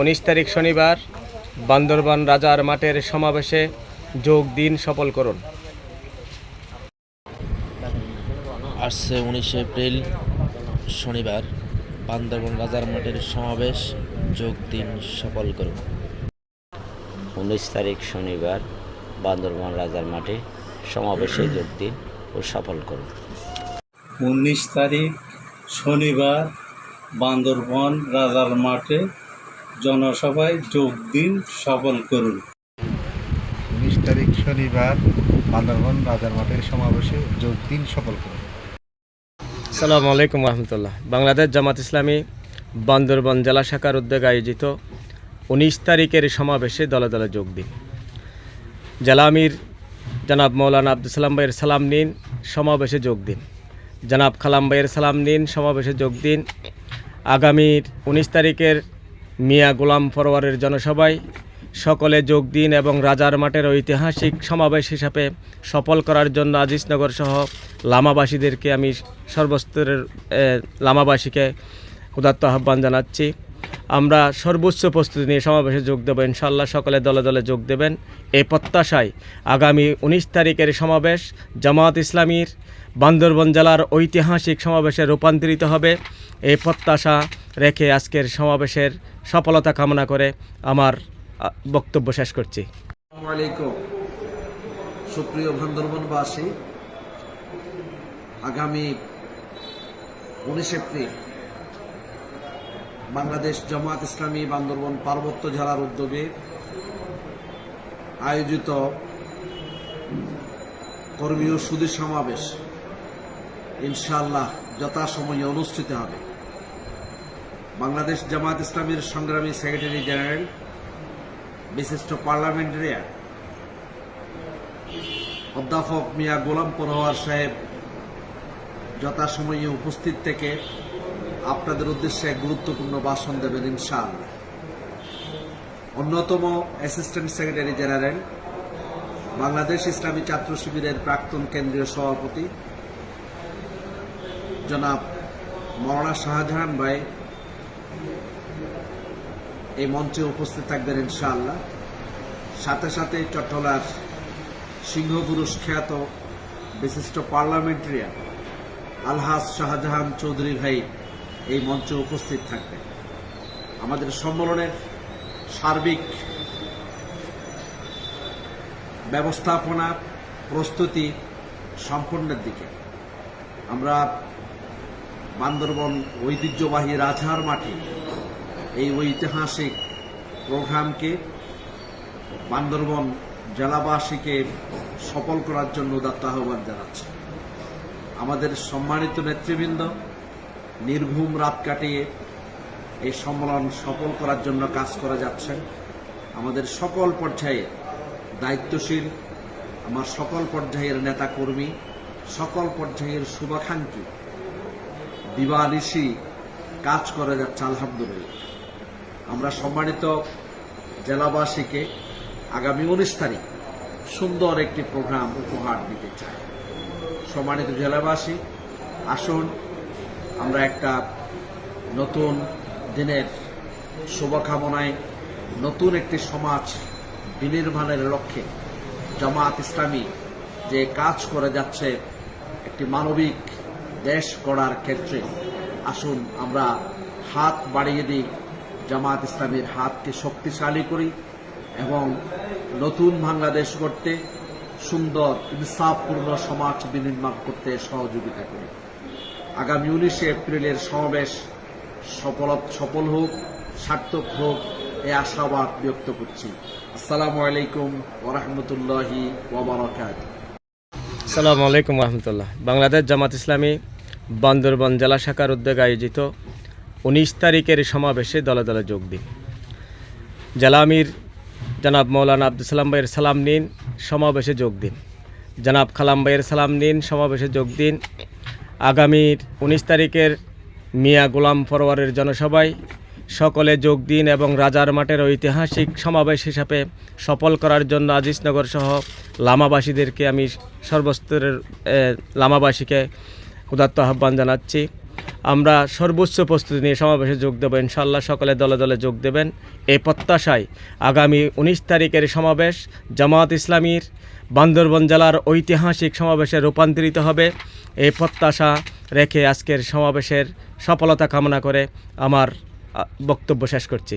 উনিশ তারিখ শনিবার বান্দরবান রাজার মাঠের সমাবেশে যোগ দিন সফল করুন। আসছে উনিশে এপ্রিল শনিবার বান্দরবন রাজার মাঠের সমাবেশ যোগ দিন সফল করুন। উনিশ তারিখ শনিবার বান্দরবান রাজার মাঠে সমাবেশে যোগ দিন ও সফল করুন। উনিশ তারিখ শনিবার বান্দরবন রাজার মাঠে জনসভায় যোগ দিন সফল করুন। উনিশ তারিখ শনিবার বান্দরবন রাজার মাঠের সমাবেশে যোগ দিন সফল করুন। সালামু আলাইকুম রহমতুল্লাহ। বাংলাদেশ জামাত ইসলামী বান্দরবান জেলা শাখার উদ্যোগে আয়োজিত উনিশ তারিখের সমাবেশে দলে দলে যোগ দিন। জেলা আমির জনাব মৌলানা আব্দুল সালাম ভাইয়ের সালাম নিন সমাবেশে যোগ দিন। জনাব খালাম ভাইয়ের সালাম নিন সমাবেশে যোগ দিন। আগামীর উনিশ তারিখের মিয়া গোলাম ফরওয়ারের জনসভায় সকলে যোগ দিন এবং রাজার মাঠের ঐতিহাসিক সমাবেশ হিসাবে সফল করার জন্য আজিজনগর সহ লামাবাসীদেরকে আমি সর্বস্তরের লামাবাসীকে উদাত্ত আহ্বান জানাচ্ছি। আমরা সর্বোচ্চ প্রস্তুতি নিয়ে সমাবেশে যোগ দেবো ইনশাল্লাহ সকলে দলে দলে যোগ দেবেন। এই প্রত্যাশায় আগামী উনিশ তারিখের সমাবেশ জামাত ইসলামীর বান্দরবন জেলার ঐতিহাসিক সমাবেশে রূপান্তরিত হবে। এই প্রত্যাশা রেখে আজকের সমাবেশের সফলতা কামনা করে আমার বক্তব্য শেষ করছি। সুপ্রিয় বান্দরবনবাসী আগামী উনিশ এপ্রিল বাংলাদেশ জামাত ইসলামী বান্দরবন পার্বত্য জেলার উদ্যোগে আয়োজিত কর্মীয় সুদী সমাবেশ ইনশাআল্লাহ যথাসময়ে অনুষ্ঠিত হবে। বাংলাদেশ জামাত ইসলামীর সংগ্রামী সেক্রেটারি জেনারেল, বিশিষ্ট পার্লামেন্টারিয়ান অধ্যাপক মিয়া গোলাম পরোয়ার সাহেব যথাসময়ে উপস্থিত থেকে আপনাদের উদ্দেশ্যে গুরুত্বপূর্ণ ভাষণ দেবেন ইনশাআল্লাহ। অন্যতম অ্যাসিস্ট্যান্ট সেক্রেটারি জেনারেল, বাংলাদেশ ইসলামী ছাত্র শিবিরের প্রাক্তন কেন্দ্রীয় সভাপতি জনাব মৌলানা শাহজাহান ভাই এই মঞ্চে উপস্থিত থাকবেন ইনশাআল্লাহ। সাথে সাথে চট্টলার সিংহপুরুষ খ্যাত বিশিষ্ট পার্লামেন্টারিয়ান আলহাজ শাহজাহান চৌধুরী ভাই এই মঞ্চে উপস্থিত থাকবেন। আমাদের সম্মেলনের সার্বিক ব্যবস্থাপনা প্রস্তুতি সম্পূর্ণের দিকে। আমরা বান্দরবন ঐতিহ্যবাহী রাজহার মাঠে এই ঐতিহাসিক প্রোগ্রামকে বান্দরবন জেলাবাসীকে সফল করার জন্য উদাত্ত আহ্বান জানাচ্ছি। আমাদের সম্মানিত নেতৃবৃন্দ নির্ঘুম রাত কাটিয়ে এই সম্মেলন সফল করার জন্য কাজ করা যাচ্ছে আমাদের সকল পর্যায়ে দায়িত্বশীল, আমার সকল পর্যায়ের নেতাকর্মী, সকল পর্যায়ের শুভাকাঙ্ক্ষী দিবানিশি কাজ করা যাচ্ছে, আলহামদুলিল্লাহ। আমরা সম্মানিত জেলাবাসীকে আগামী উনিশ তারিখ সুন্দর একটি প্রোগ্রাম উপহার দিতে চাই। সম্মানিত জেলাবাসী, আসুন আমরা একটা নতুন দিনের শুভকামনায় নতুন একটি সমাজ বিনির্মাণের লক্ষ্যে জামাত ইসলামী যে কাজ করে যাচ্ছে, একটি মানবিক দেশ গড়ার ক্ষেত্রে আসুন আমরা হাত বাড়িয়ে দিই, জামাত ইসলামীর হাতকে শক্তিশালী করি এবং নতুন বাংলাদেশ গড়তে সুন্দর, ইনসাফপূর্ণ সমাজ বিনির্মাণ করতে সহযোগিতা করি। আগামী উনিশে এপ্রিলের সমাবেশ সফল সফল হোক, সার্থক হোক, এ আশাবাদ ব্যক্ত করছি। আসসালামু আলাইকুম ওরহমতুল্লাহি ওবরাকাত সালামু আলাইকুম রহমতুল্লাহ। বাংলাদেশ জামাত ইসলামী বান্দরবান জেলা শাখার উদ্যোগে আয়োজিত উনিশ তারিখের সমাবেশে দলে দলে যোগ দিন। জেলা আমির জনাব মৌলানা আব্দুল সালাম ভাইয়ের সালাম নিন, সমাবেশে যোগ দিন। জনাব খালাম ভাইয়ের সালাম নিন, সমাবেশে যোগ দিন। আগামীর উনিশ তারিখের মিয়া গোলাম ফরওয়ারের জনসভায় সকলে যোগ দিন এবং রাজার মাঠের ঐতিহাসিক সমাবেশ হিসাবে সফল করার জন্য আজিজনগর সহ লামাবাসীদেরকে আমি সর্বস্তরের লামাবাসীকে উদাত্ত আহ্বান জানাচ্ছি। আমরা সর্বোচ্চ প্রস্তুতি নিয়ে সমাবেশে যোগ দেবো। ইনশাল্লাহ সকলে দলে দলে যোগ দেবেন। এই প্রত্যাশায় আগামী উনিশ তারিখের সমাবেশ জামাত ইসলামীর বান্দরবন জেলার ঐতিহাসিক সমাবেশে রূপান্তরিত হবে। এই প্রত্যাশা রেখে আজকের সমাবেশের সফলতা কামনা করে আমার বক্তব্য শেষ করছি।